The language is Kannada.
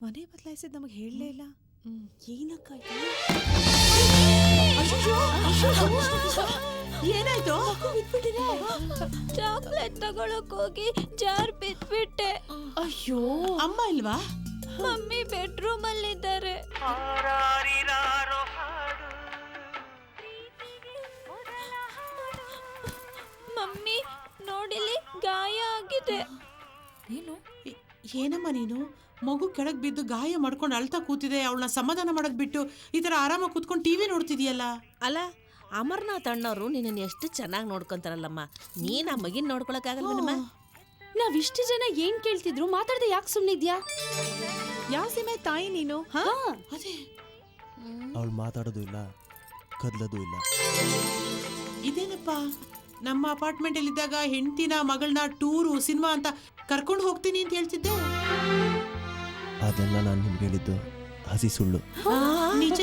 ಮನೆ ಬದಲಾಯಿಸಿದ್ ನಮಗೆ ಹೇಳಲೇ ಇಲ್ಲ. ಏನಕ್ಕ ಏನಾಯ್ತು? ಚಾಕ್ಲೇಟ್ ತಗೊಳಕ್ ಹೋಗಿ ಜಾರ್ ಬಿದ್ಬಿಟ್ಟೆ ಅಯ್ಯೋ! ಅಮ್ಮ ಇಲ್ವಾ? ಮಮ್ಮಿ ಬೆಡ್ರೂಮ್ ಅಲ್ಲಿದ್ದಾರೆ ಮಮ್ಮಿ ನೋಡಿಲಿ ಗಾಯ ಆಗಿದೆ. ಏನು ಏನಮ್ಮ ನೀನು? ಮಗು ಕೆಳಗೆ ಬಿದ್ದು ಗಾಯ ಮಾಡ್ಕೊಂಡು ಅಳ್ತಾ ಕೂತಿದೆ ಅವಳನ್ನ ಸಮಾಧಾನ ಮಾಡೋದ್ ಬಿಟ್ಟು ಈ ತರ ಆರಾಮಾಗಿ ಕೂತ್ಕೊಂಡು ಟಿವಿ ನೋಡ್ತಿದ್ಯಲ್ಲ? ಅಲ್ಲ ಅಮರ್ನಾಥ್ ಅಣ್ಣವ್ರು ನಿನ್ನನ್ನು ಎಷ್ಟು ಚೆನ್ನಾಗಿ ನೋಡ್ಕೊಂತಾರಲ್ಲಮ್ಮ. ನೀನ್ ಆ ಮಗಿನ ನೋಡ್ಕೊಳಕ್ಕಾಗಲ್ವೇನಮ್ಮ? ನಾವ್ ಇಷ್ಟು ಜನ ಏನ್ ಕೇಳ್ತಿದ್ರು ಮಾತಾಡದೆ ಯಾಕೆ ಸುಮ್ನಿದ್ಯಾ? ಯಾವ ಸೀಮೆ ತಾಯಿ ನೀನು? ಹಾ? ಅದೇ. ಅವಳು ಮಾತಾಡೋದು ಇಲ್ಲ ಕದ್ಲೋದು ಇಲ್ಲ. ಇದೇನಪ್ಪ? ನಮ್ಮ ಅಪಾರ್ಟ್ಮೆಂಟ್ ಅಲ್ಲಿ ಇದ್ದಾಗ ಹೆಂಡತಿನ ಮಗಳನ್ನ ಟೂರು ಸಿನಿಮಾ ಅಂತ ಕರ್ಕೊಂಡು ಹೋಗ್ತೀನಿ ಅಂತ ಹೇಳ್ತಿದ್ದೆ. ಅದೆಲ್ಲ ನಾನು ನಿಮ್ಗೆ ಹೇಳಿದ್ದು ಹಸಿ ಸುಳ್ಳು. ನಿಜ